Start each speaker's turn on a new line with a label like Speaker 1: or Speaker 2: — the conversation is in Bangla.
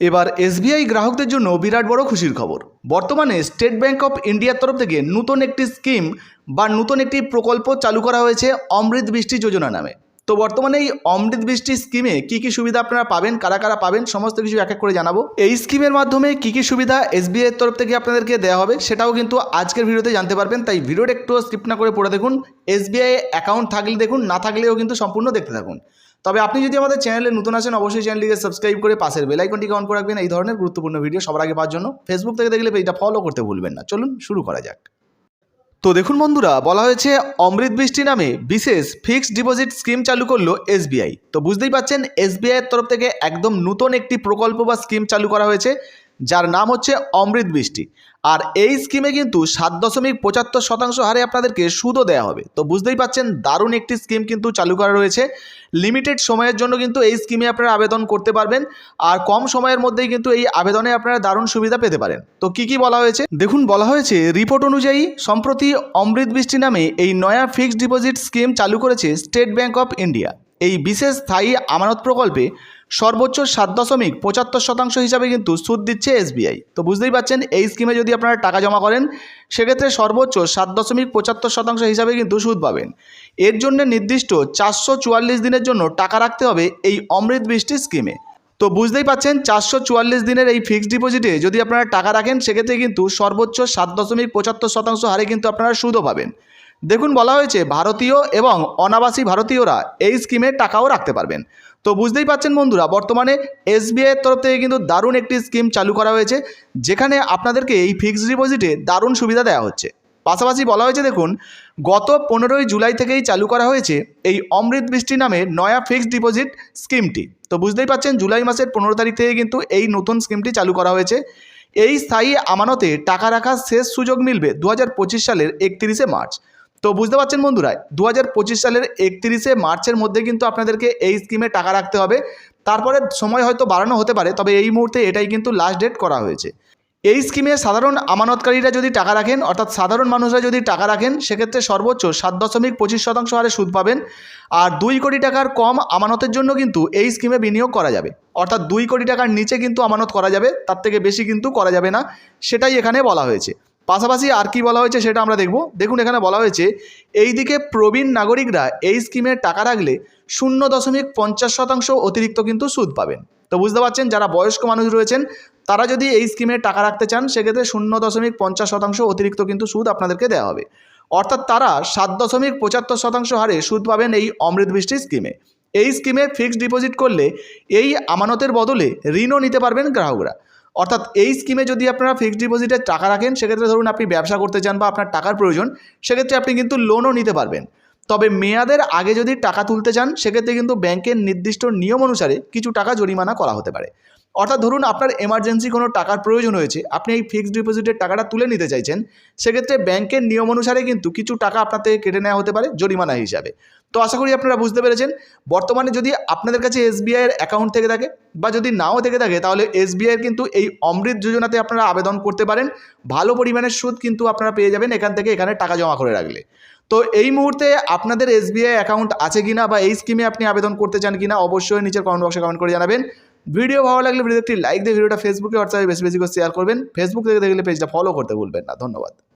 Speaker 1: এবার এসবিআই গ্রাহকদের জন্য বিরাট বড় খুশির খবর। বর্তমানে স্টেট ব্যাঙ্ক অফ ইন্ডিয়ার তরফ থেকে নতুন একটি স্কিম বা নতুন একটি প্রকল্প চালু করা হয়েছে অমৃত বৃষ্টি যোজনা নামে। তো বর্তমানে এই অমৃত বৃষ্টি স্কিমে কি কি সুবিধা আপনারা পাবেন, কারা কারা পাবেন, সমস্ত কিছু এক এক করে জানাব। এই স্কিমের মাধ্যমে কি কি সুবিধা এসবিআই এর তরফ থেকে আপনাদেরকে দেওয়া হবে সেটাও কিন্তু আজকের ভিডিওতে জানতে পারবেন। তাই ভিডিওটা একটু স্কিপ না করে পড়ে দেখুন। এসবিআই অ্যাকাউন্ট থাকলে দেখুন, না থাকলেও কিন্তু সম্পূর্ণ দেখতে থাকুন। তবে আপনি যদি আমাদের চ্যানেলে নতুন আসেন অবশ্যই চ্যানেলটিকে সাবস্ক্রাইব করে পাশের বেল আইকনটিকে অন করে রাখবেন। এই ধরনের গুরুত্বপূর্ণ ভিডিও সবার আগে পাওয়ার জন্য ফেসবুক থেকে দেখলে পেজটা ফলো করতে ভুলবেন না। চলুন শুরু করা যাক। তো দেখুন বন্ধুরা, বলা হয়েছে অমৃত বৃষ্টি নামে বিশেষ ফিক্সড ডিপোজিট স্কিম চালু করল এসবিআই তো বুঝতেই পাচ্ছেন এসবিআইয়ের তরফ থেকে একদম নতুন একটি প্রকল্প বা স্কিম চালু করা হয়েছে। যার নাম হচ্ছে অমৃত বৃষ্টি। আর এই স্কিমে কিন্তু সাত দশমিক পঁচাত্তর শতাংশ হারে আপনাদেরকে সুদও দেওয়া হবে। তো বুঝতেই পাচ্ছেন, দারুণ একটি স্কিম কিন্তু চালু করা রয়েছে। লিমিটেড সময়ের জন্য কিন্তু এই স্কিমে আপনারা আবেদন করতে পারবেন। আর কম সময়ের মধ্যেই কিন্তু এই আবেদনে আপনারা দারুণ সুবিধা পেতে পারেন। তো কি কি বলা হয়েছে? দেখুন, বলা হয়েছে রিপোর্ট অনুযায়ী সম্প্রতি অমৃত বৃষ্টি নামে এই নয়া ফিক্সড ডিপোজিট স্কিম চালু করেছে স্টেট ব্যাংক অফ ইন্ডিয়া এই বিশেষ স্থায়ী আমানত প্রকল্পে সর্বোচ্চ সাত দশমিক পঁচাত্তর শতাংশ হিসাবে কিন্তু সুদ দিচ্ছে এসবিআই। তো বুঝতেই পাচ্ছেন, এই স্কিমে যদি আপনারা টাকা জমা করেন, সেক্ষেত্রে সর্বোচ্চ সাত দশমিক পঁচাত্তর শতাংশ হিসাবে কিন্তু সুদ পাবেন। এর জন্য নির্দিষ্ট চারশো চুয়াল্লিশ দিনের জন্য টাকা রাখতে হবে এই অমৃত বৃষ্টি স্কিমে তো বুঝতেই পাচ্ছেন, চারশো চুয়াল্লিশ দিনের এই ফিক্সড ডিপোজিটে যদি আপনারা টাকা রাখেন, সেক্ষেত্রে কিন্তু সর্বোচ্চ সাত দশমিক পঁচাত্তর শতাংশ হারে কিন্তু আপনারা সুদও পাবেন। দেখুন বলা হয়েছে ভারতীয় এবং অনাবাসী ভারতীয়রা এই স্কিমে টাকাও রাখতে পারবেন। তো বুঝতেই পাচ্ছেন বন্ধুরা, বর্তমানে এসবিআইয়ের তরফ থেকে কিন্তু দারুণ একটি স্কিম চালু করা হয়েছে, যেখানে আপনাদেরকে এই ফিক্সড ডিপোজিটে দারুণ সুবিধা দেওয়া হচ্ছে। পাশাপাশি বলা হয়েছে, দেখুন, গত পনেরোই জুলাই থেকেই চালু করা হয়েছে এই অমৃত বৃষ্টি নামে নয়া ফিক্সড ডিপোজিট স্কিমটি। তো বুঝতেই পাচ্ছেন জুলাই মাসের পনেরো তারিখ থেকে কিন্তু এই নতুন স্কিমটি চালু করা হয়েছে। এই স্থায়ী আমানতে টাকা রাখার শেষ সুযোগ মিলবে দু হাজার পঁচিশ সালের একত্রিশে মার্চ। তো বুঝতে পারছেন বন্ধুরা দু হাজার পঁচিশ সালের একত্রিশে মার্চের মধ্যে কিন্তু আপনাদেরকে এই স্কিমে টাকা রাখতে হবে। তারপরে সময় হয়তো বাড়ানো হতে পারে, তবে এই মুহূর্তে এটাই কিন্তু লাস্ট ডেট করা হয়েছে। এই স্কিমে সাধারণ আমানতকারীরা যদি টাকা রাখেন, অর্থাৎ সাধারণ মানুষরা যদি টাকা রাখেন, সেক্ষেত্রে সর্বোচ্চ সাত দশমিক পঁচিশ শতাংশ হারে সুদ পাবেন। আর দুই কোটি টাকার কম আমানতের জন্য কিন্তু এই স্কিমে বিনিয়োগ করা যাবে। অর্থাৎ দুই কোটি টাকার নিচে কিন্তু আমানত করা যাবে, তার থেকে বেশি কিন্তু করা যাবে না, সেটাই এখানে বলা হয়েছে। পাশাপাশি আর কি বলা হয়েছে সেটা আমরা দেখব। দেখুন, এখানে বলা হয়েছে এই দিকে প্রবীণ নাগরিকরা এই স্কিমে টাকা রাখলে শূন্য দশমিক পঞ্চাশ শতাংশ অতিরিক্ত কিন্তু সুদ পাবেন। তো বুঝতে পারছেন, যারা বয়স্ক মানুষ রয়েছেন, তারা যদি এই স্কিমে টাকা রাখতে চান, সেক্ষেত্রে শূন্য দশমিক পঞ্চাশ শতাংশ অতিরিক্ত কিন্তু সুদ আপনাদেরকে দেওয়া হবে। অর্থাৎ তারা সাত দশমিক পঁচাত্তর শতাংশ হারে সুদ পাবেন এই অমৃত বৃষ্টি স্কিমে। এই স্কিমে ফিক্সড ডিপোজিট করলে এই আমানতের বদলে ঋণও নিতে পারবেন গ্রাহকরা। অর্থাৎ এই স্কিমে যদি আপনারা ফিক্সড ডিপোজিটে টাকা রাখেন, সেক্ষেত্রে ধরুন আপনি ব্যবসা করতে চান বা আপনার টাকার প্রয়োজন, সেক্ষেত্রে আপনি কিন্তু লোনও নিতে পারবেন। তবে মেয়াদের আগে যদি টাকা তুলতে চান, সেক্ষেত্রে কিন্তু ব্যাংকের নির্দিষ্ট নিয়ম অনুসারে কিছু টাকা জরিমানা করা হতে পারে। অর্থাৎ ধরুন আপনার এমার্জেন্সি কোনো টাকার প্রয়োজন হয়েছে, আপনি এই ফিক্সড ডিপোজিটের টাকাটা তুলে নিতে চাইছেন, সেক্ষেত্রে ব্যাংকের নিয়ম অনুসারে কিন্তু কিছু টাকা আপনার থেকে কেটে নেওয়া হতে পারে জরিমানা হিসাবে। তো আশা করি আপনারা বুঝতে পেরেছেন, বর্তমানে যদি আপনাদের কাছে এসবিআইয়ের অ্যাকাউন্ট থেকে থাকে বা যদি নাও থেকে থাকে, তাহলে এসবিআইয়ের কিন্তু এই অমৃত যোজনাতে আপনারা আবেদন করতে পারেন। ভালো পরিমাণের সুদ কিন্তু আপনারা পেয়ে যাবেন এখান থেকে এখানে টাকা জমা করে রাখলে। তো এই মুহূর্তে আপনাদের এসবিআই অ্যাকাউন্ট আছে কিনা বা এই স্কিমে আপনি আবেদন করতে চান কিনা, অবশ্যই নিচের কমেন্ট বক্সে কমেন্ট করে জানাবেন। ভিডিও ভালো লাগলে ভিডিও একটি লাইক দিয়ে ভিডিওটা ফেসবুকে হোয়াটসঅ্যাপে বেশি বেশি করে শেয়ার করবেন। ফেসবুক থেকে দেখলে পেজটা ফলো করতে ভুলবেন না। ধন্যবাদ।